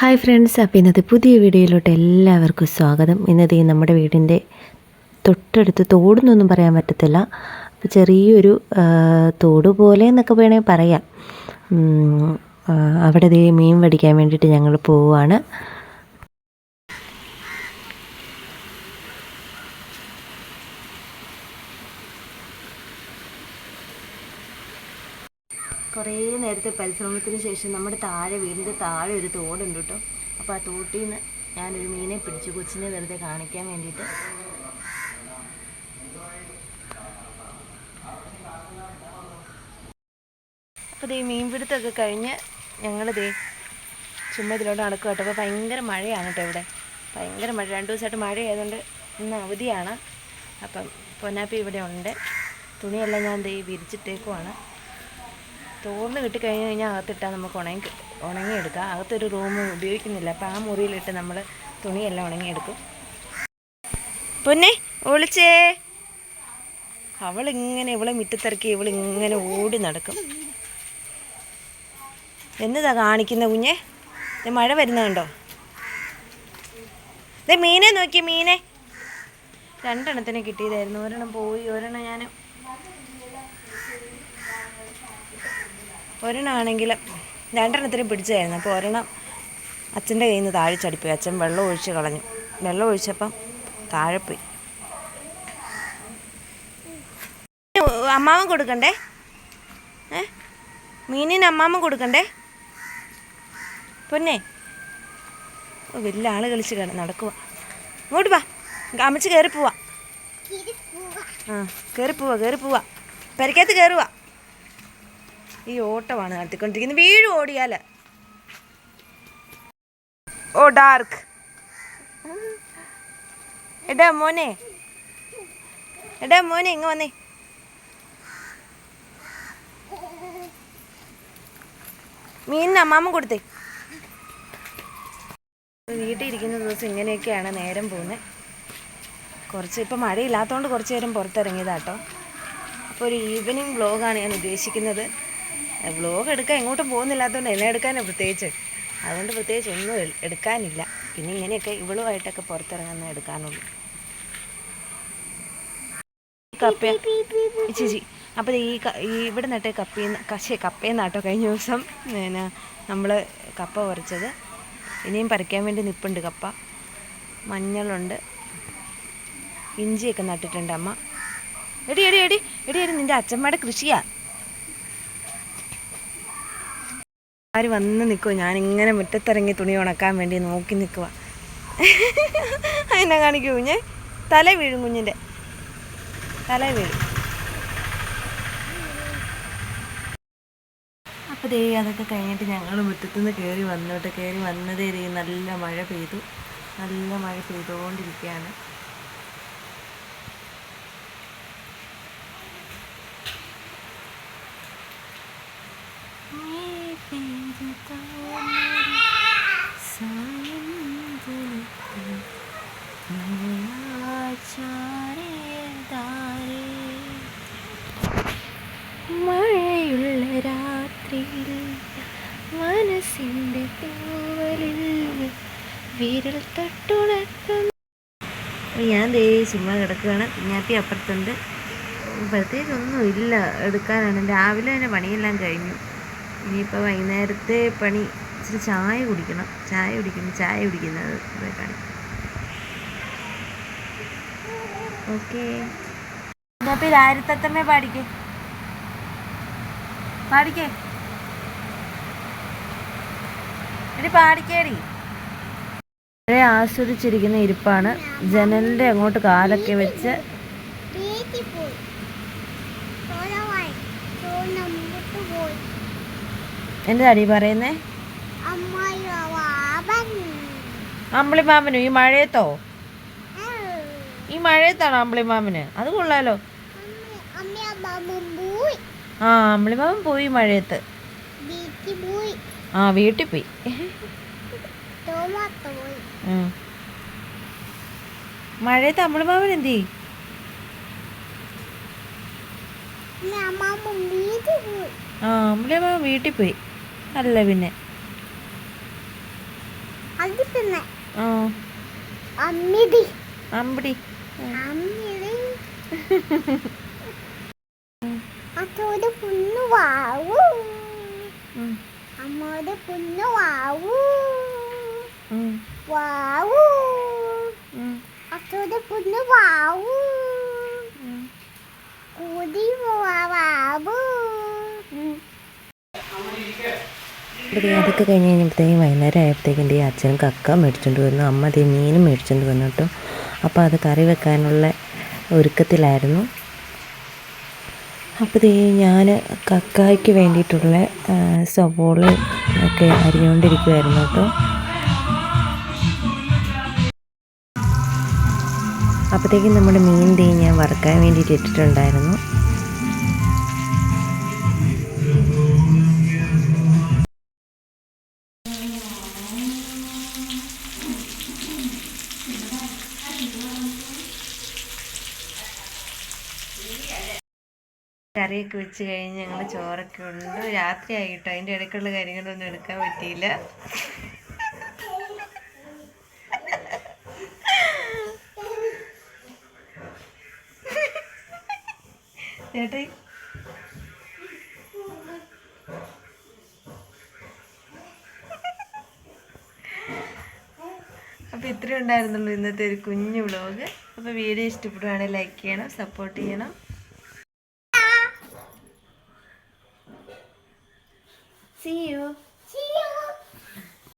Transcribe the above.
Hi friends അപ്പോൾ ഇന്നത്തെ പുതിയ വീഡിയോയിലോട്ട് എല്ലാവർക്കും സ്വാഗതം. ഇന്നത്തെ ഈ നമ്മുടെ വീടിന്റെ തൊട്ടടുത്ത് തോടെന്നൊന്നും പറയാൻ പറ്റത്തില്ല. അപ്പോൾ ചെറിയൊരു തോട് പോലെ എന്നൊക്കെ വേണമെങ്കിൽ പറയാം. അവിടെ ദേ മീൻ വടിക്കാൻ വേണ്ടിയിട്ട് ഞങ്ങൾ പോവുകയാണ് കുറേ നേരത്തെ പരിശ്രമത്തിന് ശേഷം നമ്മുടെ താഴെ വീടിന്റെ താഴെ ഒരു തോടുണ്ട് കേട്ടോ. അപ്പോൾ ആ തോട്ടിൽ നിന്ന് ഞാനൊരു മീനെ പിടിച്ചു കൊച്ചിനെ വെറുതെ കാണിക്കാൻ വേണ്ടിയിട്ട്. അപ്പോൾ ദേ മീൻപിടുത്തമൊക്കെ കഴിഞ്ഞ് ഞങ്ങൾ ദേ ചുമ്മാ ഇതിലോട്ട് നടക്കുക കേട്ടോ. അപ്പോൾ ഭയങ്കര മഴയാണ് കേട്ടോ ഇവിടെ. ഭയങ്കര മഴ. രണ്ട് ദിവസമായിട്ട് മഴ ആയതുകൊണ്ട് ഇന്ന് അവധിയാണ്. അപ്പം പൊന്നാപ്പി ഇവിടെ ഉണ്ട്. തുണിയെല്ലാം ഞാൻ ദേ വിരിച്ചിട്ടേക്കുവാണ്. തോർന്ന് കിട്ടിക്കഴിഞ്ഞ് കഴിഞ്ഞാൽ അകത്തിട്ടാൽ നമുക്ക് ഉണങ്ങി ഉണങ്ങിയെടുക്കാം. അകത്തൊരു റൂം ഉപയോഗിക്കുന്നില്ല. അപ്പോൾ ആ മുറിയിലിട്ട് നമ്മൾ തുണിയെല്ലാം ഉണങ്ങിയെടുക്കും. പൊന്നെ ഒളിച്ചേ. അവളിങ്ങനെ ഇവളെ മുറ്റത്തിറക്കി ഇവളിങ്ങനെ ഓടി നടക്കും. എന്നതാ കാണിക്കുന്ന കുഞ്ഞെ? മഴ വരുന്നുണ്ടോ ദേ മീനെ നോക്കി മീനെ. രണ്ടെണ്ണത്തിനെ കിട്ടിയതായിരുന്നു. ഒരെണ്ണം പോയി ഒരെണ്ണം ഞാൻ ഒരെണ്ണമാണെങ്കിൽ രണ്ടെണ്ണത്തിന് പിടിച്ചായിരുന്നു. അപ്പോൾ ഒരെണ്ണം അച്ഛന്റെ കയ്യിൽ നിന്ന് താഴെ ചടിപ്പോയി. അച്ഛൻ വെള്ളം ഒഴിച്ച് കളഞ്ഞു. വെള്ളം ഒഴിച്ചപ്പം താഴെ പോയി. അമ്മാവൻ കൊടുക്കണ്ടേ? ഏ? മീനിന് അമ്മാമ്മ കൊടുക്കണ്ടേ? പൊന്നെ. വലിയ ആൾ കളിച്ച് കിട നടക്കുക ഇങ്ങോട്ട് വാ. അമ്മച്ച് കയറി പോവാ. ആ കയറി പോവാ കയറി പോവാ. പെരക്കകത്ത് കയറുവാ ഈ ഓട്ടമാണ് നടത്തിക്കൊണ്ടിരിക്കുന്നത്. വീഴും ഓടിയാൽ ഓ ഡാർക്ക്. എടാ മോനെ. എടാ മോനെ ഇങ്ങ് വന്നേ. മീനിന് അമ്മാമ്മ കൊടുത്തേ. വീട്ടിൽ ഇരിക്കുന്ന ദിവസം ഇങ്ങനെയൊക്കെയാണ് നേരം പോകുന്നത് കുറച്ച് ഇപ്പം മഴയില്ലാത്തതുകൊണ്ട് കുറച്ച് നേരം പുറത്തിറങ്ങിയതാട്ടോ. അപ്പോൾ ഒരു ഈവനിങ് വ്ളോഗാണ് ഞാൻ ഉദ്ദേശിക്കുന്നത്. വ്ളോഗ് എടുക്കാൻ എങ്ങോട്ടും പോകുന്നില്ലാത്തതുകൊണ്ട് എന്നെ എടുക്കാനാണ് പ്രത്യേകിച്ച്. അതുകൊണ്ട് പ്രത്യേകിച്ച് ഒന്നും എടുക്കാനില്ല. പിന്നെ ഇങ്ങനെയൊക്കെ ഇവളുമായിട്ടൊക്കെ പുറത്തിറങ്ങുന്ന എടുക്കാനുള്ളൂ. കപ്പ ചേച്ചി അപ്പോൾ ഈ ഈ ഇവിടെ നട്ടേ കപ്പയിൽ കശേ കപ്പയിൽ നാട്ടോ കഴിഞ്ഞ ദിവസം പിന്നെ നമ്മൾ കപ്പ പറിച്ചത്. ഇനിയും പറിക്കാൻ വേണ്ടി നിൽപ്പുണ്ട് കപ്പ. മഞ്ഞളുണ്ട്. ഇഞ്ചിയൊക്കെ നട്ടിട്ടുണ്ട് അമ്മ. എടി എടി എടി. എടി എടി നിന്റെ അച്ഛമ്മയുടെ കൃഷിയാ. ആര് വന്ന് നിൽക്കുമോ ഞാനിങ്ങനെ മുറ്റത്തിറങ്ങി തുണി ഉണക്കാൻ വേണ്ടി നോക്കി നിൽക്കുക അതിനെ കാണിക്കൂ? കുഞ്ഞെ തല വീഴും കുഞ്ഞിന്റെ. തല വീഴും. അപ്പോൾ ദേ അതൊക്കെ കഴിഞ്ഞിട്ട് ഞങ്ങൾ മുറ്റത്തുനിന്ന് കയറി വന്നോട്ട് കയറി വന്നതേ നല്ല മഴ പെയ്തു. നല്ല മഴ പെയ്തുകൊണ്ടിരിക്കുകയാണ്. ഞാൻ ദേ ചുമ്മാ കിടക്കുകയാണ്. കുഞ്ഞാത്തി അപ്പുറത്തുണ്ട്. പ്രത്യേകിച്ച് ഒന്നും ഇല്ല. എടുക്കാനാണ്. രാവിലെ തന്നെ പണിയെല്ലാം കഴിഞ്ഞു. ഇനിയിപ്പോൾ വൈകുന്നേരത്തെ പണി. ഇച്ചിരി ചായ കുടിക്കണം. ചായ കുടിക്കുന്നു. ചായ കുടിക്കുന്നത് ഇതൊക്കെയാണ് ഓക്കെ. കുഞ്ഞാപ്പി രാരിത്തത്തമ്മേ പാടിക്കേ. പാടിക്കേ. എടി പാടിക്കേടി. വളരെ ആസ്വദിച്ചിരിക്കുന്ന ഇരിപ്പാണ്. ജനലിന്റെ അങ്ങോട്ട് കാലൊക്കെ വെച്ച് എന്താടി പറയുന്നേ? അമ്പിളിമാമനു ഈ മഴയത്തോ? ഈ മഴയത്താണോ അമ്പിളിമാമന്. അത് കൊള്ളാലോ. ആ അമ്പിളിമാമൻ പോയി മഴയത്ത്. ആ വീട്ടിൽ പോയി. മഴയത്ത് അമ്പിളി മാമൻ എന്തി ആ അമ്മ വീട്ടിൽ പോയി. അല്ല പിന്നെ. അമ്പടി പുണ്ണു വാവൂ ഉം, അമ്മോടെ പുണ്ണു വാവൂ. ഉം, വാവൂ. അത്തോടെ പുണ്ണു വാവൂ. കൂടി വാവൂ. അതൊക്കെ കഴിഞ്ഞ് കഴിഞ്ഞപ്പോഴത്തേക്കും വൈകുന്നേരം ആയപ്പോഴത്തേക്കും ദേ അച്ഛൻ കക്ക മേടിച്ചുകൊണ്ട് വന്നു. അമ്മ അതേ മീനും മേടിച്ചുകൊണ്ട് വന്നു കേട്ടോ. അപ്പോൾ അത് കറി വെക്കാനുള്ള ഒരുക്കത്തിലായിരുന്നു. അപ്പോൾ ദേ ഞാൻ കക്കായ്ക്ക് വേണ്ടിയിട്ടുള്ള സവോള ഒക്കെ അരിഞ്ഞുകൊണ്ടിരിക്കുമായിരുന്നു കേട്ടോ. അപ്പോഴത്തേക്കും നമ്മുടെ മീൻ തീ ഞാൻ വറുക്കാൻ വേണ്ടിയിട്ട് ഇട്ടിട്ടുണ്ടായിരുന്നു. കറിയൊക്കെ വെച്ച് കഴിഞ്ഞ് ഞങ്ങൾ ചോറൊക്കെ ഉണ്ട് രാത്രി ആയിട്ടോ അതിന്റെ ഇടയ്ക്കുള്ള കാര്യങ്ങളൊന്നും എടുക്കാൻ പറ്റിയില്ല. ചേട്ടാ അപ്പോൾ ഇത്രയും ഉണ്ടായിരുന്നുള്ളൂ ഇന്നത്തെ ഒരു കുഞ്ഞു വ്ളോഗ്. അപ്പോൾ വീഡിയോ ഇഷ്ടപ്പെടുവാണെങ്കിൽ ലൈക്ക് ചെയ്യണം സപ്പോർട്ട് ചെയ്യണം.